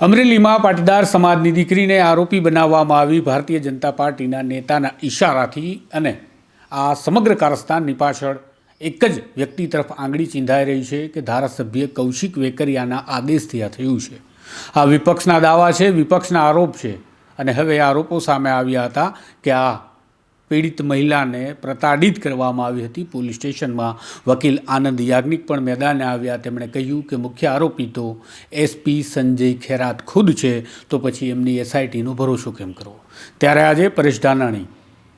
અમરેલીમાં પાટીદાર સમાજની દીકરીને આરોપી બનાવવામાં આવી ભારતીય જનતા પાર્ટીના નેતાના ઈશારાથી અને આ સમગ્ર કારસ્તાનની પાછળ એક જ વ્યક્તિ તરફ આંગળી ચીંધાઈ રહી છે કે ધારાસભ્ય કૌશિક વેકરિયાના આદેશથી આ થયું છે. આ વિપક્ષના દાવા છે, વિપક્ષના આરોપ છે અને હવે આરોપો સામે આવ્યા હતા કે આ પીડિત મહિલાને પ્રતાડિત કરવામાં આવી હતી. પોલીસ સ્ટેશનમાં વકીલ આનંદ યાજ્ઞિક પણ મેદાને આવ્યા. તેમણે કહ્યું કે મુખ્ય આરોપી તો એસપી સંજય ખેરાત ખુદ છે. તો પછી એમની એસઆઈટીનો ભરોસો કેમ કરવો? ત્યારે આજે પરેશ ધાનાણી,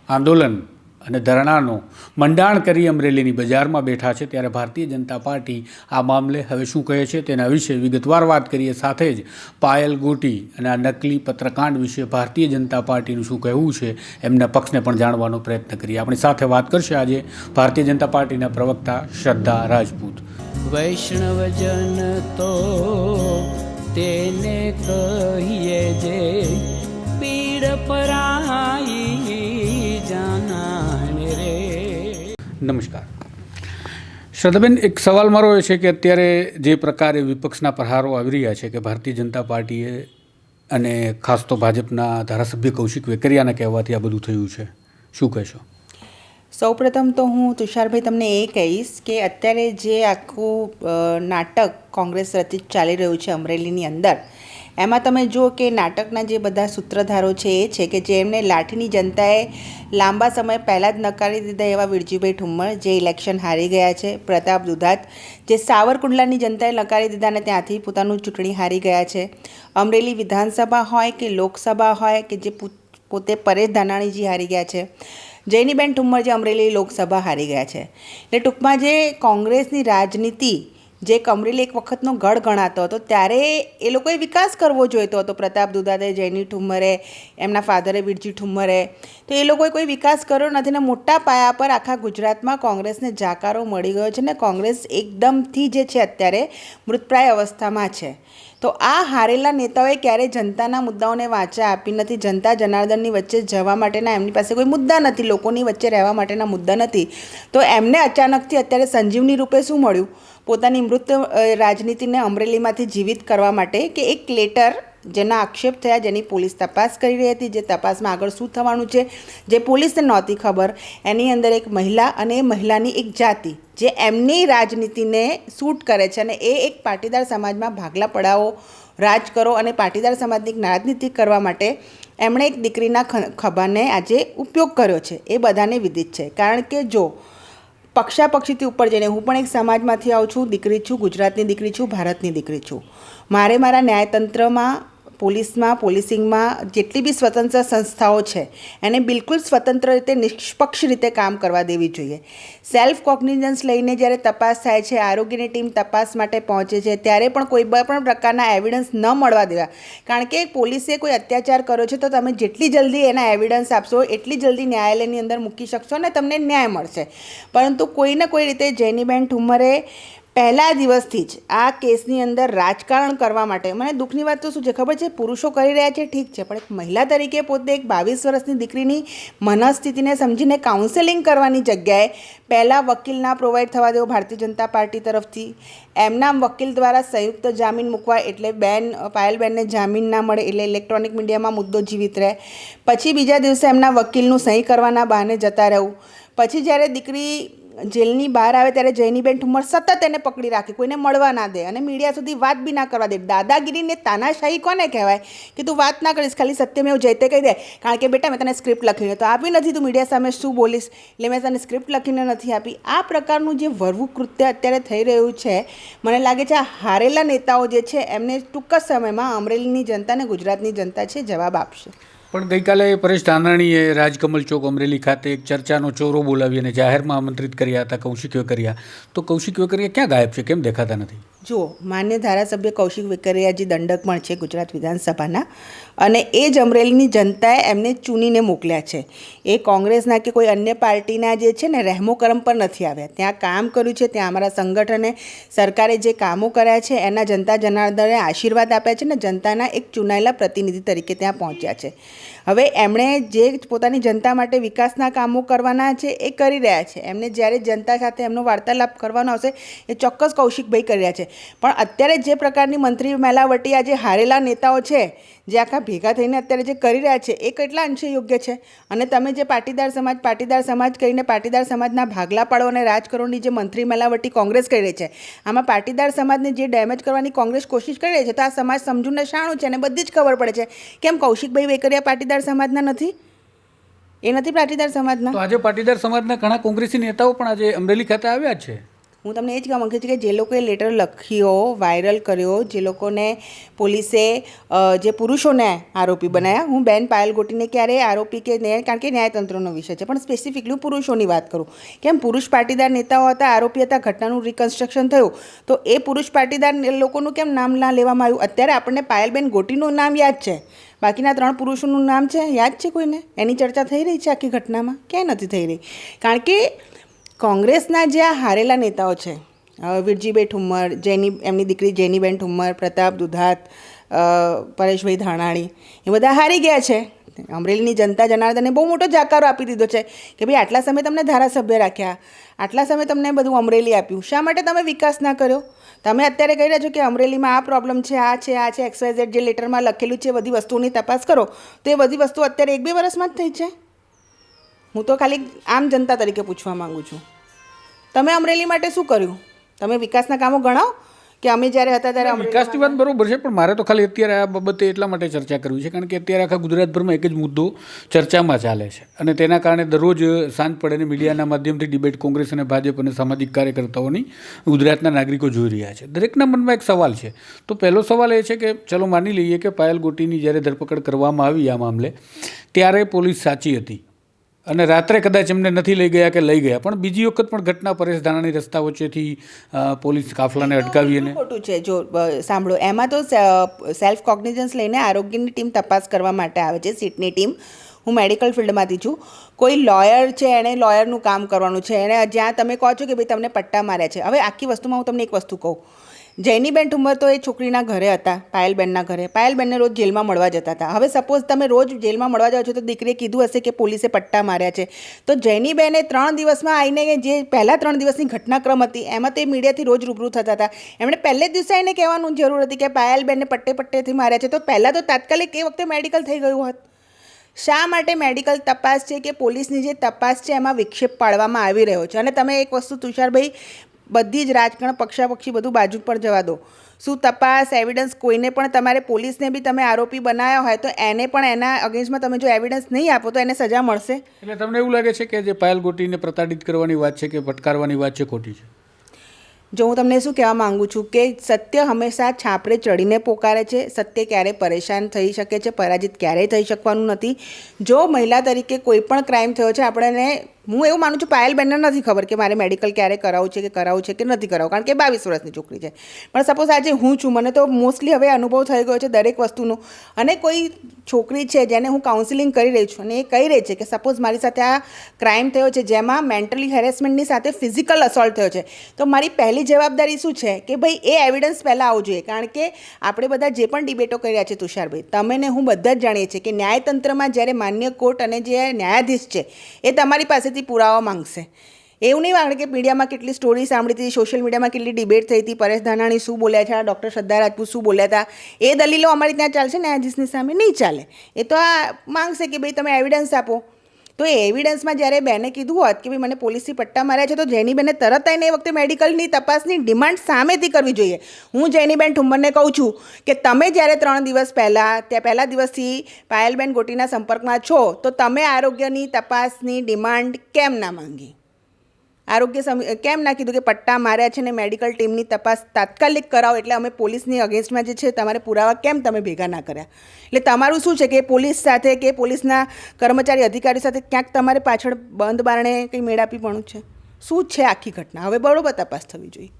આંદોલન અને ધરણાનો મંડાણ કરી અમરેલીની બજારમાં બેઠા છે ત્યારે ભારતીય જનતા પાર્ટી આ મામલે હવે શું કહે છે તેના વિશે વિગતવાર વાત કરીએ સાથે જ પાયલ ગોટી અને આ નકલી પત્રકાંડ વિશે ભારતીય જનતા પાર્ટીનું શું કહેવું છે એમના પક્ષને પણ જાણવાનો પ્રયત્ન કરીએ. આપણી સાથે વાત કરશે આજે ભારતીય જનતા પાર્ટીના પ્રવક્તા શ્રદ્ધા રાજપૂત. વૈષ્ણવજન તો તેને કહીએ જે પીડ પરાઈ નમસ્કાર. શ્રદ્ધાબેન, એક સવાલ મારો એ છે કે અત્યારે જે પ્રકારે વિપક્ષના પ્રહારો આવી રહ્યા છે કે ભારતીય જનતા પાર્ટીએ અને ખાસ તો ભાજપના ધારાસભ્ય કૌશિક વેકરિયાના કહેવાથી આ બધું થયું છે. શું કહેશો? સૌપ્રથમ તો હું તુષારભાઈ તમને એ કહીશ કે અત્યારે જે આખું નાટક કોંગ્રેસ રચિત ચાલી રહ્યું છે અમરેલીની અંદર એમાં તમે જુઓ કે નાટકના જે બધા સૂત્રધારો છે એ છે કે જેમને લાઠીની જનતાએ લાંબા સમય પહેલાં જ નકારી દીધા એવા વિરજીભાઈ ઠુમ્મર, જે ઇલેક્શન હારી ગયા છે. પ્રતાપ દુધાત, જે સાવરકુંડલાની જનતાએ નકારી દીધા અને ત્યાંથી પોતાનું ચૂંટણી હારી ગયા છે. અમરેલી વિધાનસભા હોય કે લોકસભા હોય કે જે પોતે પરેશ ધાનાણીજી હારી ગયા છે. જૈનીબેન ઠુમ્મર જે અમરેલી લોકસભા હારી ગયા છે. એટલે ટૂંકમાં જે કોંગ્રેસની રાજનીતિ જે એક એક વખતનો ગઢ ગણાતો હતો, ત્યારે એ લોકોએ વિકાસ કરવો જોઈતો હતો. પ્રતાપ દુદાદે, જૈની ઠુમ્મરે, એમના ફાધરે વિરજી ઠુમ્મરે. તો એ લોકોએ કોઈ વિકાસ કર્યો નથી ને મોટા પાયા પર આખા ગુજરાતમાં કોંગ્રેસને જાકારો મળી ગયો છે ને કોંગ્રેસ એકદમથી જે છે અત્યારે મૃતપ્રાય અવસ્થામાં છે. તો આ હારેલા નેતાઓએ ક્યારેય જનતાના મુદ્દાઓને વાંચા આપી નથી. જનતા જનાર્દનની વચ્ચે જવા માટેના એમની પાસે કોઈ મુદ્દા નથી. લોકોની વચ્ચે રહેવા માટેના મુદ્દા નથી. તો એમને અચાનકથી અત્યારે સંજીવની રૂપે શું મળ્યું? પોતાની મૃત રાજનીતિને અમરેલીમાંથી જીવિત કરવા માટે કે એક લેટર જેના આક્ષેપ થયા જેની પોલીસ તપાસ કરી રહી હતી, જે તપાસમાં આગળ શું થવાનું છે, જે પોલીસને નહોતી ખબર, એની અંદર એક મહિલા અને મહિલાની એક જાતિ, જે એમની રાજનીતિને સૂટ કરે છે અને એ એક પાટીદાર સમાજમાં ભાગલા પડાવો, રાજ કરો અને પાટીદાર સમાજની એક રાજનીતિ કરવા માટે એમણે એક દીકરીના ખભાને આજે ઉપયોગ કર્યો છે. એ બધાને વિદિત છે. કારણ કે જો પક્ષાપક્ષીથી ઉપર જઈને હું પણ એક સમાજમાંથી આવું છું, દીકરી છું, ગુજરાતની દીકરી છું, ભારતની દીકરી છું. મારે મારા ન્યાયતંત્રમાં પોલીસમાં, પોલીસિંગમાં જેટલી બી સ્વતંત્ર સંસ્થાઓ છે, એને બિલકુલ સ્વતંત્ર રીતે, નિષ્પક્ષ રીતે કામ કરવા દેવી જોઈએ. સેલ્ફ કોગ્નિઝન્સ લઈને જ્યારે તપાસ થાય છે, આરોગ્યની ટીમ તપાસ માટે પહોંચે છે, ત્યારે પણ કોઈ પણ પ્રકારના એવિડન્સ ન મળવા દેવા. કારણ કે પોલીસે કોઈ અત્યાચાર કર્યો છે, તો તમે જેટલી જલ્દી એના એવિડન્સ આપશો, એટલી જલ્દી ન્યાયાલયની અંદર મૂકી શકશો અને તમને ન્યાય મળશે. પરંતુ કોઈને કોઈ રીતે જૈનીબેન ઠુમ્મરે પહેલા દિવસથી જ આ કેસની અંદર રાજકારણ કરવા માટે, મને દુઃખની વાત તો શું છે, ખબર છે? પુરુષો કરી રહ્યા છે, ઠીક છે, પણ એક મહિલા તરીકે પોતે એક બાવીસ વર્ષની દીકરીની મનસ્થિતિને સમજીને કાઉન્સેલિંગ કરવાની જગ્યાએ પહેલાં વકીલના પ્રોવાઈડ થવા દેવો ભારતીય જનતા પાર્ટી તરફથી. એમના વકીલ દ્વારા સંયુક્ત જામીન મૂકવા એટલે બેન પાયલબેનને જામીન ના મળે એટલે ઇલેક્ટ્રોનિક મીડિયામાં મુદ્દો જીવિત રહે. પછી બીજા દિવસે એમના વકીલનું સહી કરવાના બહાને જતા રહેવું પછી જ્યારે દીકરી જેલની બહાર આવે ત્યારે જૈનીબેન ઠુમર સતત એને પકડી રાખે, કોઈને મળવા ના દે અને મીડિયા સુધી વાત બી ના કરવા દે. દાદાગીરીને તાનાશાહી કોને કહેવાય કે તું વાત ના કરીશ, ખાલી સત્યમેવ જયતે કહી દે. કારણ કે બેટા મેં તને સ્ક્રિપ્ટ લખીને તો આપી નથી, તું મીડિયા સામે શું બોલીશ? એટલે મેં તને સ્ક્રિપ્ટ લખીને નથી આપી. આ પ્રકારનું જે વરવું કૃત્ય અત્યારે થઈ રહ્યું છે, મને લાગે છે આ હારેલા નેતાઓ જે છે, એમને ટૂંક જ સમયમાં અમરેલીની જનતા અને ગુજરાતની જનતા છે જવાબ આપશે. પણ ગઈકાલે પરેશ ધાનાણીએ રાજકમલ ચોક અમરેલી ખાતે એક ચર્ચાનો ચોરો બોલાવી અને જાહેરમાં આમંત્રિત કર્યા હતા કૌશિક વેકરિયા તો કૌશિક વેકરિયા ક્યાં ગાયબ છે? કેમ દેખાતા નથી? જુઓ, માન્ય ધારાસભ્ય કૌશિક વેકરિયાજી દંડક પણ છે ગુજરાત વિધાનસભાના અને એ જ અમરેલીની જનતાએ એમને ચૂનીને મોકલ્યા છે. એ કોંગ્રેસના કે કોઈ અન્ય પાર્ટીના જે છે ને, રહેમો કરમ પર નથી આવ્યા. ત્યાં કામ કર્યું છે, ત્યાં અમારા સંગઠને સરકારે જે કામો કર્યા છે, એના જનતા જનાર્દને આશીર્વાદ આપ્યા છે ને, જનતાના એક ચૂંટાયેલા પ્રતિનિધિ તરીકે ત્યાં પહોંચ્યા છે. હવે એમણે જે પોતાની જનતા માટે વિકાસના કામો કરવાના છે, એ કરી રહ્યા છે. એમને જ્યારે જનતા સાથે એમનો વાર્તાલાપ કરવાનો આવશે, એ ચોક્કસ કૌશિકભાઈ કરી રહ્યા છે. પણ અત્યારે જે પ્રકારની મંત્રી મેલાવટી આ જે હારેલા નેતાઓ છે, જે આખા ભેગા થઈને અત્યારે જે કરી રહ્યા છે, એ કેટલા અંશે યોગ્ય છે? અને તમે જે પાટીદાર સમાજ પાટીદાર સમાજ કહીને પાટીદાર સમાજના ભાગલા પાડો અને રાજકારણની જે મંત્રી મેલાવટી કોંગ્રેસ કરી રહી છે, આમાં પાટીદાર સમાજને જે ડેમેજ કરવાની કોંગ્રેસ કોશિશ કરી રહી છે, તો આ સમાજ સમજૂને શાણું છે અને બધી જ ખબર પડે છે. કેમ કૌશિકભાઈ વેકરિયા પાટીદાર સમાજના નથી? એ નથી પાટીદાર સમાજના? આજે પાટીદાર સમાજના ઘણા કોંગ્રેસી નેતાઓ પણ આજે અમરેલી ખાતે આવ્યા છે. હું તમને એ જ કહેવા માગું છું કે જે લોકોએ લેટર લખ્યો વાયરલ કર્યો, જે લોકોને પોલીસે જે પુરુષોને આરોપી બનાવ્યા હું બેન પાયલ ગોટીને ક્યારેય આરોપી કે ન્યાય, કારણ કે ન્યાયતંત્રનો વિષય છે. પણ સ્પેસિફિકલી પુરુષોની વાત કરું. કેમ? પુરુષ પાટીદાર નેતાઓ હતા, આરોપી હતા, ઘટનાનું રિકન્સ્ટ્રક્શન થયું. તો એ પુરુષ પાટીદાર લોકોનું કેમ નામ ના લેવામાં આવ્યું? અત્યારે આપણને પાયલબેન ગોટીનું નામ યાદ છે. બાકીના ત્રણ પુરુષોનું નામ છે? યાદ છે કોઈને? એની ચર્ચા થઈ રહી છે આખી ઘટનામાં? ક્યાંય નથી થઈ રહી. કારણ કે કોંગ્રેસના જે આ હારેલા નેતાઓ છે વિરજીભાઈ ઠુમ્મર, જેની, એમની દીકરી જેનીબેન ઠુમ્મર, પ્રતાપ દુધાત પરેશભાઈ ધાણાણી એ બધા હારી ગયા છે. અમરેલીની જનતા જનાર્દને બહુ મોટો જાકારો આપી દીધો છે કે ભાઈ આટલા સમય તમને ધારાસભ્ય રાખ્યા, આટલા સમય તમને બધું અમરેલી આપ્યું. શા માટે તમે વિકાસ ના કર્યો? તમે અત્યારે કહી રહ્યા છો કે અમરેલીમાં આ પ્રોબ્લેમ છે, આ છે આ છે એક્સવાયઝેડ જે લેટરમાં લખેલું છે, બધી વસ્તુની તપાસ કરો, તો એ બધી વસ્તુ અત્યારે એક બે વર્ષમાં જ થઈ છે. હું તો ખાલી આમ જનતા તરીકે પૂછવા માગું છું. તમે અમરેલી માટે શું કર્યું? તમે વિકાસના કામો ગણાવો? કે અમે જ્યારે હતા ત્યારે વિકાસની વાત બરોબર છે, પણ મારે તો ખાલી અત્યારે આ બાબતે એટલા માટે ચર્ચા કરવી છે, કારણ કે અત્યારે આખા ગુજરાતભરમાં એક જ મુદ્દો ચર્ચામાં ચાલે છે. અને તેના કારણે દરરોજ સાંજ પડે મીડિયાના માધ્યમથી ડિબેટ કોંગ્રેસ અને ભાજપ અને સામાજિક કાર્યકર્તાઓની ગુજરાતના નાગરિકો જોઈ રહ્યા છે. દરેકના મનમાં એક સવાલ છે. તો પહેલો સવાલ એ છે કે, ચલો માની લઈએ કે પાયલ ગોટીની જ્યારે ધરપકડ કરવામાં આવી આ મામલે, ત્યારે પોલીસ સાચી હતી. અને રાત્રે કદાચ એમને નથી લઈ ગયા કે લઈ ગયા પણ બીજી વખત પણ ઘટના પરેશ ધાનાણી રસ્તા વચ્ચેથી પોલીસ કાફલાને અટકાવી અને ખોટું છે. જો સાંભળો એમાં તો સેલ્ફ કોગ્નિઝન્સ લઈને આરોગ્યની ટીમ તપાસ કરવા માટે આવે છે સીટની ટીમ. હું મેડિકલ ફિલ્ડમાંથી છું. કોઈ લોયર છે, એણે લોયરનું કામ કરવાનું છે, એણે જ્યાં તમે કહો છો કે ભાઈ તમને પટ્ટા માર્યા છે. હવે આખી વસ્તુમાં હું તમને એક વસ્તુ કહું. જૈનીબેન ઠુમ્મર તો એ છોકરીના ઘરે હતા, પાયલબેનના ઘરે. પાયલબેનને રોજ જેલમાં મળવા જતા હતા. હવે સપોઝ તમે રોજ જેલમાં મળવા જાઓ છો, તો દીકરીએ કીધું હશે કે પોલીસે પટ્ટા માર્યા છે. તો જૈનીબેને ત્રણ દિવસમાં આવીને જે પહેલાં ત્રણ દિવસની ઘટનાક્રમ હતી, એમાં તે મીડિયાથી રોજ રૂબરૂ થતા હતા. એમણે પહેલે જ દિવસે આવીને કહેવાનું જરૂર હતી કે પાયલબેનને પટ્ટે પટ્ટેથી માર્યા છે. તો પહેલાં તો તાત્કાલિક એ વખતે મેડિકલ થઈ ગયું હોત. શા માટે મેડિકલ તપાસ છે કે પોલીસની જે તપાસ છે એમાં વિક્ષેપ પાડવામાં આવી રહ્યો છે? અને તમે એક વસ્તુ તુષારભાઈ, બધી જ રાજકારણ પક્ષાપક્ષી બધું બાજુ પર જવા દો. શું તપાસ, એવિડન્સ કોઈને પણ તમારે પોલીસને બી તમે આરોપી બનાવ્યા હોય તો એને પણ એના અગેન્સ્ટમાં તમે જો એવિડન્સ નહીં આપો તો એને સજા મળશે? એટલે તમને એવું લાગે છે કે જે પાયલ ગોટીને પ્રતાડિત કરવાની વાત છે કે ફટકારવાની વાત છે ખોટી છે? જો હું તમને શું કહેવા માંગુ છું કે સત્ય હંમેશા છાપરે ચડીને પોકારે છે, સત્ય ક્યારેય પરેશાન થઈ શકે છે, પરાજિત ક્યારેય થઈ શકવાનું નથી. જો મહિલા તરીકે કોઈ પણ ક્રાઇમ થયો છે, આપણને હું એવું માનું છું, પાયલ બેનને નથી ખબર કે મારે મેડિકલ ક્યારે કરાવવું છે કે કરાવવું છે કે નથી કરાવવું, કારણ કે બાવીસ વર્ષની છોકરી છે. પણ સપોઝ આજે હું છું, મને તો મોસ્ટલી હવે અનુભવ થઈ ગયો છે દરેક વસ્તુનો. અને કોઈ છોકરી છે જેને હું કાઉન્સિલિંગ કરી રહી છું અને એ કહી રહી છે કે સપોઝ મારી સાથે આ ક્રાઇમ થયો છે જેમાં મેન્ટલી હેરેસમેન્ટની સાથે ફિઝિકલ અસોલ્ટ થયો છે, તો મારી પહેલી જવાબદારી શું છે? કે ભાઈ, એ એવિડન્સ પહેલાં આવવું જોઈએ. કારણ કે આપણે બધા જે પણ ડિબેટો કરી રહ્યા છે તુષારભાઈ તમે ને હું બધા જ જાણીએ છીએ કે ન્યાયતંત્રમાં જ્યારે માન્ય કોર્ટ અને જે ન્યાયાધીશ છે, એ તમારી પાસેથી પુરાવા માંગશે. એવું નહીં કારણ કે મીડિયામાં કેટલી સ્ટોરી સાંભળી હતી સોશિયલ મીડિયામાં કેટલી ડિબેટ થઈ હતી, પરેશ ધાનાણી શું બોલ્યા છે ડૉક્ટર શ્રદ્ધા રાજપૂત શું બોલ્યા હતા, એ દલીલો અમારી ત્યાં ચાલશે ન્યાયાધીશની સામે નહીં ચાલે. એ તો આ માંગશે કે ભાઈ તમે એવિડન્સ આપો. તો એ એવિડન્સમાં જ્યારે બેને કીધું હોત કે ભાઈ મને પોલીસથી પટ્ટા માર્યા છે, તો જૈનીબેને તરત આવીને એ વખતે મેડિકલની તપાસની ડિમાન્ડ સામેથી કરવી જોઈએ. હું જેનીબેન ઠુંબરને કહું છું કે તમે જ્યારે ત્રણ દિવસ પહેલાં, ત્યાં પહેલા દિવસથી પાયલબેન ગોટીના સંપર્કમાં છો, તો તમે આરોગ્યની તપાસની ડિમાન્ડ કેમ ના માંગી? આરોગ્ય સમ કેમ ના કીધું કે પટ્ટા માર્યા છે ને મેડિકલ ટીમની તપાસ તાત્કાલિક કરાવો એટલે અમે પોલીસની અગેન્સ્ટમાં જે છે તમારે પુરાવા કેમ તમે ભેગા ના કર્યા? એટલે તમારું શું છે કે પોલીસ સાથે કે પોલીસના કર્મચારી અધિકારી સાથે ક્યાંક તમારે પાછળ બંધ બારણે કંઈ મેળાપીપણું છે? શું છે આખી ઘટના? હવે બરોબર તપાસ થવી જોઈએ.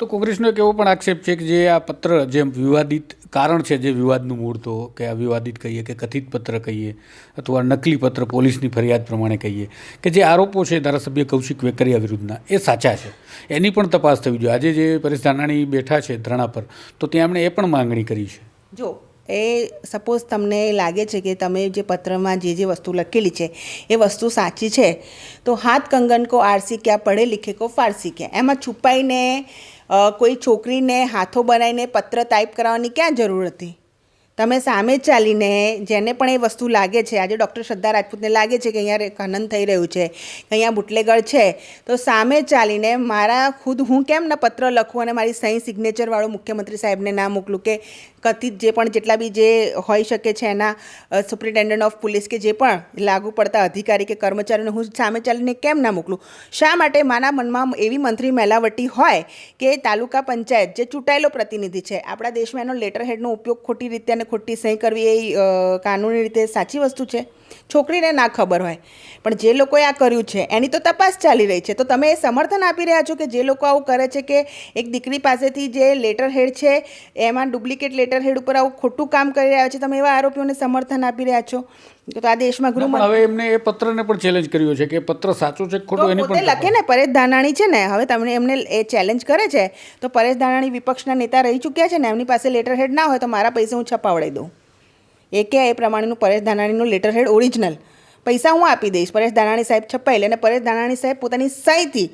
તો કોંગ્રેસનો એવો પણ આક્ષેપ છે કે જે આ પત્ર જે વિવાદિત કારણ છે જે વિવાદનું મૂળ તો કે આ વિવાદિત કહીએ કે કથિત પત્ર કહીએ અથવા નકલી પત્ર પોલીસની ફરિયાદ પ્રમાણે કહીએ કે જે આરોપો છે ધારાસભ્ય કૌશિક વેકરિયા વિરુદ્ધના, એ સાચા છે. એની પણ તપાસ થવી જોઈએ. આજે જે પરેશ ધાનાણી બેઠા છે ધરણા પર, તો ત્યાં એમણે એ પણ માંગણી કરી છે. જો, એ સપોઝ તમને લાગે છે કે તમે જે પત્રમાં જે જે વસ્તુ લખેલી છે, એ વસ્તુ સાચી છે, તો હાથ કંગન કો આરસી ક્યાં, પઢે લિખે કો ફારસી ક્યાં? એમાં છુપાઈને કોઈ છોકરીને હાથો બનાવીને પત્ર ટાઈપ કરાવવાની ક્યાં જરૂર હતી? તમે સામે ચાલીને જેને પણ એ વસ્તુ લાગે છે, આજે ડૉક્ટર શ્રદ્ધા રાજપૂતને લાગે છે કે અહીંયા ખનન થઈ રહ્યું છે, કે અહીંયા બુટલેગર છે, તો સામે ચાલીને મારા ખુદ હું કેમ ના પત્ર લખું અને મારી સહી સિગ્નેચરવાળું મુખ્યમંત્રી સાહેબને ના મોકલું કે કથિત જે પણ જેટલા બી જે હોઈ શકે છે એના સુપ્રિન્ટેન્ડન્ટ ઓફ પોલીસ કે જે પણ લાગુ પડતા અધિકારી કે કર્મચારીને હું સામે ચાલીને કેમ ના મોકલું? શા માટે મારા મનમાં એવી મંત્રી મેલાવટી હોય કે તાલુકા પંચાયત જે ચૂંટાયેલો પ્રતિનિધિ છે, આપણા દેશમાં એનો લેટર હેડનો ઉપયોગ ખોટી રીતે અને ખોટી સહી કરવી એ કાનૂની રીતે સાચી વસ્તુ છે. છોકરીને ના ખબર હોય. પણ જે લોકોએ આ કર્યું છે એની તો તપાસ ચાલી રહી છે. તો તમે એ સમર્થન આપી રહ્યા છો કે જે લોકો આવું કરે છે કે એક દીકરી પાસેથી જે લેટર હેડ છે એમાં ડુપ્લિકેટ લેટર હેડ ઉપર આવું ખોટું કામ કરી રહ્યા છે તમે એવા આરોપીઓને સમર્થન આપી રહ્યા છો? તો આ દેશમાં ગૃહ હવે એમને એ પત્રને પણ ચેલેન્જ કર્યો છે કે પત્ર સાચો છે ખોટું એની પણ લખે ને પરેશ ધાનાણી છે ને હવે તમને એમને એ ચેલેન્જ કરે છે તો પરેશ ધાનાણી વિપક્ષના નેતા રહી ચૂક્યા છે ને એમની પાસે લેટર હેડ ના હોય તો મારા પૈસા હું છપાવડાવી દઉં. એ કે એ પ્રમાણેનું પરેશ ધાનાણીનું લેટર હેડ ઓરિજિનલ પૈસા હું આપી દઈશ. પરેશ ધાનાણી સાહેબ છપાઈ લે અને પરેશ ધાનાણી સાહેબ પોતાની સહીથી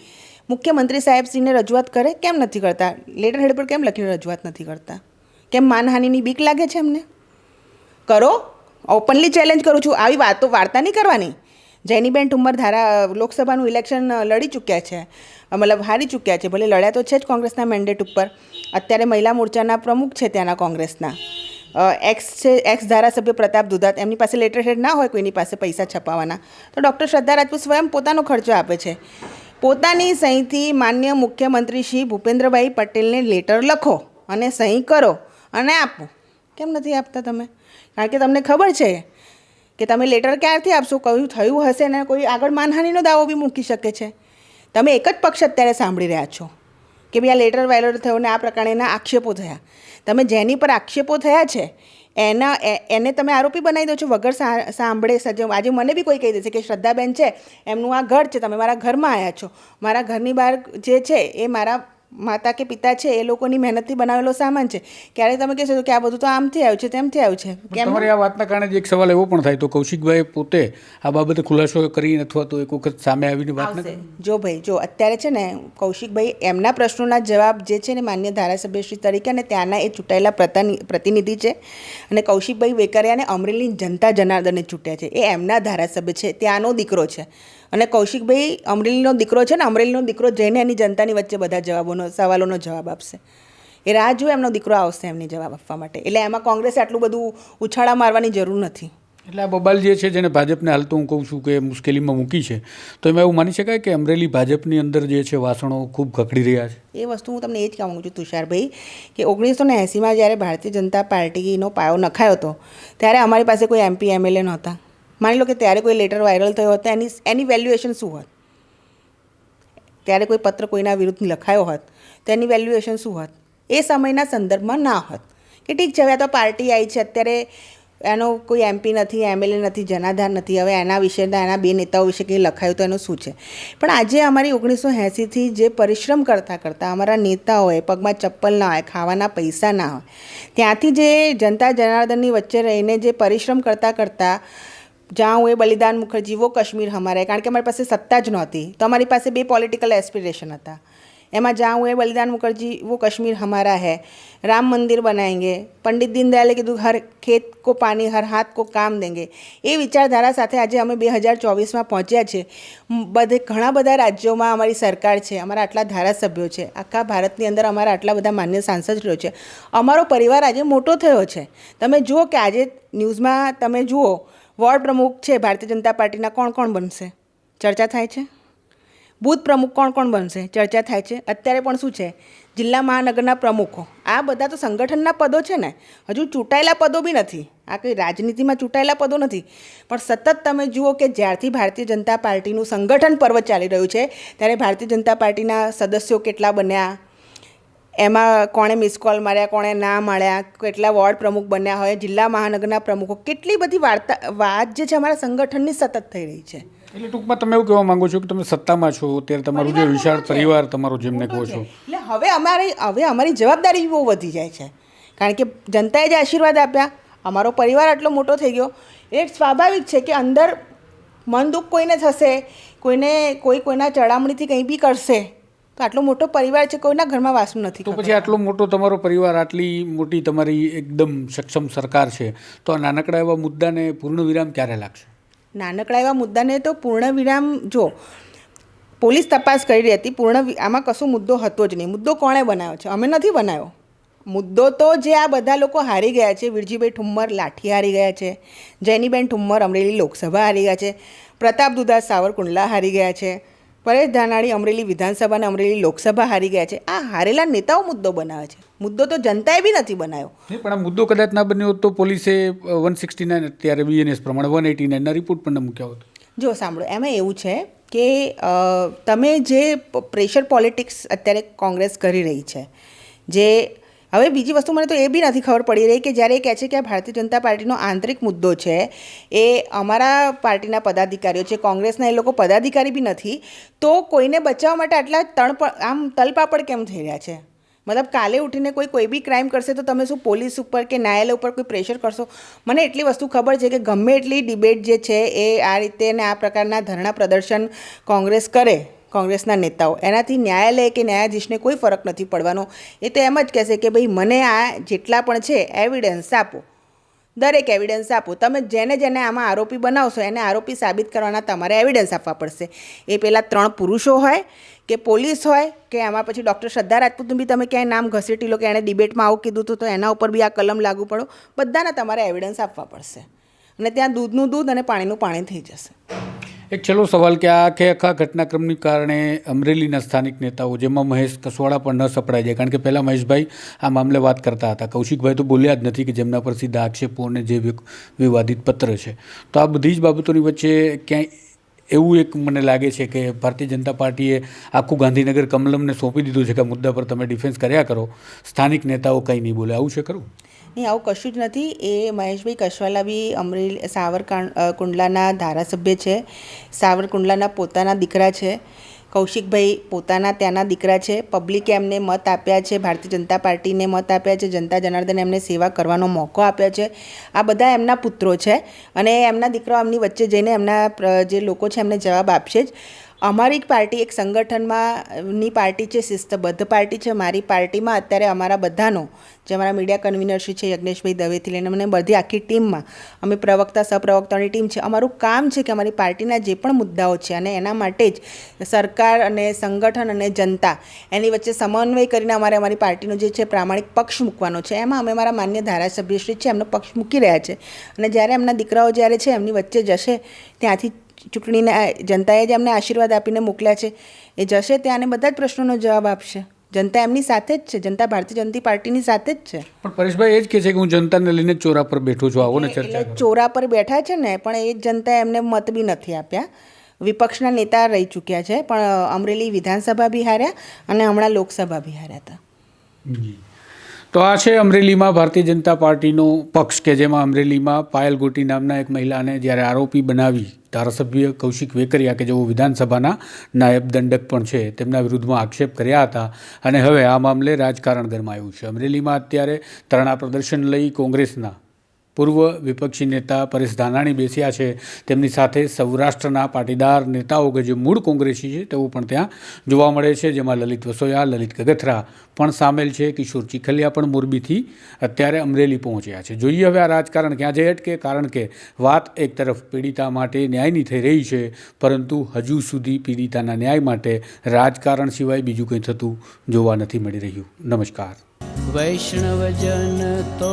મુખ્યમંત્રી સાહેબશ્રીને રજૂઆત કરે કેમ નથી કરતા? લેટર હેડ પર કેમ લખીને રજૂઆત નથી કરતા? કેમ માનહાનિની બીક લાગે છે એમને? કરો. ઓપનલી ચેલેન્જ કરું છું. આવી વાતો વાર્તા નહીં કરવાની. જૈનીબેન ઠુમ્મર ધારા લોકસભાનું ઇલેક્શન લડી ચૂક્યા છે. મતલબ હારી ચૂક્યા છે. ભલે લડ્યા તો છે જ કોંગ્રેસના મેન્ડેટ ઉપર. અત્યારે મહિલા મોરચાના પ્રમુખ છે ત્યાંના કોંગ્રેસના. એક્સ છે એક્સ ધારાસભ્ય પ્રતાપ દુધાત, એમની પાસે લેટર હેડ ના હોય કોઈની પાસે પૈસા છપાવવાના તો ડૉક્ટર શ્રદ્ધા રાજપૂત સ્વયં પોતાનો ખર્ચો આપે છે. પોતાની સહીથી માન્ય મુખ્યમંત્રી શ્રી ભૂપેન્દ્રભાઈ પટેલને લેટર લખો અને સહી કરો અને આપો. કેમ નથી આપતા તમે? કારણ કે તમને ખબર છે કે તમે લેટર ક્યારથી આપશો? કયું થયું હશે? ને કોઈ આગળ માનહાનિનો દાવો બી મૂકી શકે છે. તમે એક જ પક્ષ અત્યારે સાંભળી રહ્યા છો. કે ભાઈ આ લેટર વાયરલ થયો ને આ પ્રકારના આક્ષેપો થયા. તમે જેની પર આક્ષેપો થયા છે, એના એને તમે આરોપી બનાવી દો છો, વગર સાંભળે, સજ્જ. આજે મને બી કોઈ કહી દેશે કે શ્રદ્ધાબેન છે, એમનું આ ઘર છે, તમે મારા ઘરમાં આવ્યા છો. મારા ઘરની બહાર જે છે, એ મારા માતા કે પિતા છે એ લોકોની મહેનતથી બનાવેલો સામાન છે. ક્યારેક તમે કહેશો કે આ બધું તો આમથી આવ્યું છે તેમથી આવ્યું છે. કેમ? તમારી આ વાતના કારણે જ એક સવાલ એવો પણ થાય તો કૌશિકભાઈ પોતે આ બાબતે ખુલાસો કરીને અથવા તો એક વખત સામે આવીને વાત જો ભાઈ જો અત્યારે છે ને કૌશિકભાઈ એમના પ્રશ્નોના જવાબ જે છે ને માન્ય ધારાસભ્યશ્રી તરીકે અને ત્યાંના એ ચૂંટાયેલા પ્રતિનિધિ છે અને કૌશિકભાઈ વેકરિયાને અમરેલી જનતા જનાર્દને ચૂંટ્યા છે. એ એમના ધારાસભ્ય છે ત્યાંનો દીકરો છે. અને કૌશિકભાઈ અમરેલીનો દીકરો છે ને અમરેલીનો દીકરો જઈને એની જનતાની વચ્ચે બધા જવાબોનો સવાલોનો જવાબ આપશે. એ રાહ જોઈએ એમનો દીકરો આવશે એમની જવાબ આપવા માટે. એટલે એમાં કોંગ્રેસે આટલું બધું ઉછાળા મારવાની જરૂર નથી. એટલે આ બબાલ જે છે જેને ભાજપને હાલ તો હું કહું છું કે મુશ્કેલીમાં મૂકી છે તો એમાં એવું માની શકાય કે અમરેલી ભાજપની અંદર જે છે વાસણો ખૂબ ખકડી રહ્યા છે? એ વસ્તુ હું તમને એ જ કહેવા માગું છું તુષારભાઈ કે ઓગણીસો ને એંસીમાં જ્યારે ભારતીય જનતા પાર્ટીનો પાયો નખાયો હતો ત્યારે અમારી પાસે કોઈ એમપી એમએલએ નહોતા. માની લો કે ત્યારે કોઈ લેટર વાયરલ થયો હતો, એની એની વેલ્યુએશન શું હોત? ત્યારે કોઈ પત્ર કોઈના વિરુદ્ધ લખાયો હોત, તો એની વેલ્યુએશન શું હોત? એ સમયના સંદર્ભમાં ના હોત. કે ઠીક છે, હવે તો પાર્ટી આવી છે, અત્યારે એનો કોઈ એમપી નથી એમએલએ નથી, જનાધાર નથી, હવે એના વિશેના એના બે નેતાઓ વિશે કંઈ લખાયું તો એનું શું છે? પણ આજે અમારી ઓગણીસો એંસીથી જે પરિશ્રમ કરતાં કરતાં અમારા નેતાઓએ પગમાં ચપ્પલ ના હોય, ખાવાના પૈસા ના હોય, ત્યાંથી જે જનતા જનાર્દનની વચ્ચે રહીને જે પરિશ્રમ કરતાં કરતાં જ્યાં હું એ બલિદાન મુખર્જી, વો કશ્મીર હમારા, કારણ કે અમારી પાસે સત્તા જ નહોતી. તો અમારી પાસે બે પોલિટિકલ એસ્પિરેશન હતા. એમાં જ્યાં હું એ બલિદાન મુખર્જી, વો કશ્મીર હમારા હૈ, રામ મંદિર બનાએંગે પંડિત દીનદયાલે કીધું, હર ખેત કો પાણી, હર હાથ કો કામ દેંગે. એ વિચારધારા સાથે આજે અમે બે હજાર ચોવીસમાં પહોંચ્યા છે બધે ઘણા બધા રાજ્યોમાં અમારી સરકાર છે, અમારા આટલા ધારાસભ્યો છે, આખા ભારતની અંદર અમારા આટલા બધા માન્ય સાંસદો છે. અમારો પરિવાર આજે મોટો થયો છે. તમે જુઓ કે આજે ન્યૂઝમાં તમે જુઓ વોર્ડ પ્રમુખ છે ભારતીય જનતા પાર્ટીના કોણ કોણ બનશે? ચર્ચા થાય છે? બૂથ પ્રમુખ કોણ કોણ બનશે? ચર્ચા થાય છે. અત્યારે પણ શું છે? જિલ્લા મહાનગરના પ્રમુખો. આ બધા તો સંગઠનના પદો છે ને. હજુ ચૂંટાયેલા પદો બી નથી. આ કંઈ રાજનીતિમાં ચૂંટાયેલા પદો નથી. પણ સતત તમે જુઓ કે જ્યારથી ભારતીય જનતા પાર્ટીનું સંગઠન પર્વ ચાલી રહ્યું છે, ત્યારે ભારતીય જનતા પાર્ટીના સદસ્યો કેટલા બન્યા? એમાં કોણે મિસકોલ માર્યા કોણે ના મળ્યા કેટલા વોર્ડ પ્રમુખ બન્યા હોય જિલ્લા મહાનગરના પ્રમુખો કેટલી બધી વાર્તા વાત જે છે અમારા સંગઠનની સતત થઈ રહી છે. એટલે ટૂંકમાં તમે એવું કહેવા માંગો છો કે તમે સત્તામાં છો ત્યારે તમારું જે વિશાળ પરિવાર તમારો જેમને કહો છો. એટલે હવે અમારી હવે અમારી જવાબદારી બહુ વધી જાય છે. કારણ કે જનતાએ જે આશીર્વાદ આપ્યા અમારો પરિવાર આટલો મોટો થઈ ગયો. એ સ્વાભાવિક છે કે અંદર મન દુઃખ કોઈને થશે કોઈને કોઈ કોઈના ચડામણીથી કંઈ બી કરશે તો આટલો મોટો પરિવાર છે કોઈના ઘરમાં વાસણ નથી તો પછી આટલો મોટો તમારો પરિવાર આટલી મોટી તમારી એકદમ સક્ષમ સરકાર છે તો આ નાનકડા એવા મુદ્દાને પૂર્ણ વિરામ ક્યારે લાગશે? નાનકડા એવા મુદ્દાને તો પૂર્ણ વિરામ જો પોલીસ તપાસ કરી રહી હતી પૂર્ણ આમાં કશું મુદ્દો હતો જ નહીં. મુદ્દો કોણે બનાવ્યો છે? અમે નથી બનાવ્યો. મુદ્દો તો જે આ બધા લોકો હારી ગયા છે વિરજીભાઈ ઠુમ્મર લાઠી હારી ગયા છે જૈનીબેન ઠુમ્મર અમરેલી લોકસભા હારી ગયા છે પ્રતાપ દુધા સાવરકુંડલા હારી ગયા છે પરેશ ધાનાણી અમરેલી વિધાનસભા અને અમરેલી લોકસભા હારી ગયા છે. આ હારેલા નેતાઓ મુદ્દો બનાવે છે. મુદ્દો તો જનતાએ બી નથી બનાવ્યો. પણ આ મુદ્દો કદાચ ના બન્યો તો પોલીસે વન સિક્સટી નાઇન અત્યારે બીએનએસ પ્રમાણે વન એટી નાઇનના રિપોર્ટ પણ મૂક્યા હોત. જો સાંભળો એમાં એવું છે કે તમે જે પ્રેશર પોલિટિક્સ અત્યારે કોંગ્રેસ કરી રહી છે જે હવે બીજી વસ્તુ મને તો એ બી નથી ખબર પડી રહી કે જ્યારે એ કહે છે કે આ ભારતીય જનતા પાર્ટીનો આંતરિક મુદ્દો છે, એ અમારા પાર્ટીના પદાધિકારીઓ છે, કોંગ્રેસના એ લોકો પદાધિકારી બી નથી, તો કોઈને બચાવવા માટે આટલા તણ આમ તલપાપડ કેમ થઈ રહ્યા છે? મતલબ કાલે ઉઠીને કોઈ કોઈ બી ક્રાઇમ કરશે તો તમે શું પોલીસ ઉપર કે ન્યાયાલય ઉપર કોઈ પ્રેશર કરશો? મને એટલી વસ્તુ ખબર છે કે ગમે એટલી ડિબેટ જે છે એ આ રીતે ને આ પ્રકારના ધરણા પ્રદર્શન કોંગ્રેસ કરે કોંગ્રેસના નેતાઓ. એનાથી ન્યાયાલય કે ન્યાયાધીશને કોઈ ફરક નથી પડવાનો. એ તો એમ જ કહેશે કે ભાઈ મને આ જેટલા પણ છે એવિડન્સ આપો. દરેક એવિડન્સ આપો. તમે જેને જેને આમાં આરોપી બનાવશો, એને આરોપી સાબિત કરવાના તમારે એવિડન્સ આપવા પડશે. એ પહેલાં ત્રણ પુરુષો હોય કે પોલીસ હોય કે આમાં પછી ડૉક્ટર શ્રદ્ધા રાજપૂતનું બી તમે ક્યાંય નામ ઘસેટી લો કે એણે ડિબેટમાં આવું કીધું હતું, તો એના ઉપર બી આ કલમ લાગુ પડો. બધાના તમારે એવિડન્સ આપવા પડશે. અને ત્યાં દૂધનું દૂધ અને પાણીનું પાણી થઈ જશે. એક છેલ્લો સવાલ કે આ આખે આખા ઘટનાક્રમની કારણે અમરેલીના સ્થાનિક નેતાઓ, જેમાં મહેશ કસવાડા પણ ન સપડાઈ જાય, કારણ કે પહેલાં મહેશભાઈ આ મામલે વાત કરતા હતા. કૌશિકભાઈ તો બોલ્યા જ નથી કે જેમના પર સીધા આક્ષેપો અને જે વિવાદિત પત્ર છે. તો આ બધી જ બાબતોની વચ્ચે ક્યાંય એવું એક મને લાગે છે કે ભારતીય જનતા પાર્ટીએ આખું ગાંધીનગર કમલમને સોંપી દીધું છે કે મુદ્દા પર તમે ડિફેન્સ કર્યા કરો. સ્થાનિક નેતાઓ કંઈ નહીં બોલે. આવું છે ખરું? નહીં, આવું કશું જ નથી. એ મહેશભાઈ કશવાલા બી અમરેલી સાવરકાંડ કુંડલાના ધારાસભ્ય છે. સાવરકુંડલાના પોતાના દીકરા છે. કૌશિકભાઈ પોતાના ત્યાંના દીકરા છે. પબ્લિકે એમને મત આપ્યા છે. ભારતીય જનતા પાર્ટીને મત આપ્યા છે. જનતા જનાર્દને એમને સેવા કરવાનો મોકો આપ્યો છે. આ બધા એમના પુત્રો છે અને એમના દીકરાઓ એમની વચ્ચે જઈને એમના જે લોકો છે એમને જવાબ આપશે જ. અમારી પાર્ટી, એક સંગઠનમાં ની પાર્ટી છે શિસ્તબદ્ધ પાર્ટી છે. મારી પાર્ટીમાં અત્યારે અમારા બધાનો, જે અમારા મીડિયા કન્વીનર શ્રી છે, યજ્ઞેશભાઈ દવેથી લઈને મને બધી આખી ટીમમાં, અમે પ્રવક્તા સહપ્રવક્તાની ટીમ છે. અમારું કામ છે કે અમારી પાર્ટીના જે પણ મુદ્દાઓ છે અને એના માટે જ સરકાર અને સંગઠન અને જનતા એની વચ્ચે સમન્વય કરીને અમારે અમારી પાર્ટીનો જે છે પ્રામાણિક પક્ષ મૂકવાનો છે. એમાં અમે અમારા માન્ય ધારાસભ્યશ્રી છે, એમનો પક્ષ મૂકી રહ્યા છે. અને જ્યારે એમના દીકરાઓ જ્યારે છે, એમની વચ્ચે જશે, ત્યાંથી ચૂંટણીના જનતાએ જે એમને આશીર્વાદ આપીને મોકલ્યા છે. એ જશે ત્યાં અને બધા જ પ્રશ્નોનો જવાબ આપશે. જનતા એમની સાથે જ છે. જનતા ભારતીય જનતા પાર્ટીની સાથે જ છે. પણ પરેશભાઈ એ જ કહે છે કે હું જનતાને લઈને ચોરા પર બેઠો છું. આવો ને ચર્ચા ચોરા પર બેઠા છે ને પણ એ જ જનતાએ એમને મત બી નથી આપ્યા. વિપક્ષના નેતા રહી ચૂક્યા છે પણ અમરેલી વિધાનસભા બી હાર્યા અને હમણાં લોકસભા બી હાર્યા હતા. તો આ છે અમરેલીમાં ભારતીય જનતા પાર્ટીનો પક્ષ કે જેમાં અમરેલીમાં પાયલ ગોટી નામના એક મહિલાને જ્યારે આરોપી બનાવી ધારાસભ્ય કૌશિક વેકરિયા કે જેઓ વિધાનસભાના નાયબ દંડક પણ છે, તેમના વિરુદ્ધમાં આક્ષેપ કર્યા હતા અને હવે આ મામલે રાજકારણ ગરમાયું છે. અમરેલીમાં અત્યારે ધરણા પ્રદર્શન લઈ કોંગ્રેસના પૂર્વ વિપક્ષી નેતા પરેશ ધાનાણી બેસ્યા છે. તેમની સાથે સૌરાષ્ટ્રના પાટીદાર નેતાઓ કે જે મૂળ કોંગ્રેસી છે તેઓ પણ ત્યાં જોવા મળે છે, જેમાં લલિત વસોયા, લલિત ગગથરા પણ સામેલ છે. કિશોર ચીખલિયા પણ મોરબીથી અત્યારે અમરેલી પહોંચ્યા છે. જોઈએ હવે આ રાજકારણ ક્યાં જઈ અટકે, કારણ કે વાત એક તરફ પીડિતા માટે ન્યાયની થઈ રહી છે, પરંતુ હજુ સુધી પીડિતાના ન્યાય માટે રાજકારણ સિવાય બીજું કંઈ થતું જોવા નથી મળી રહ્યું. નમસ્કાર. વૈષ્ણવજન તો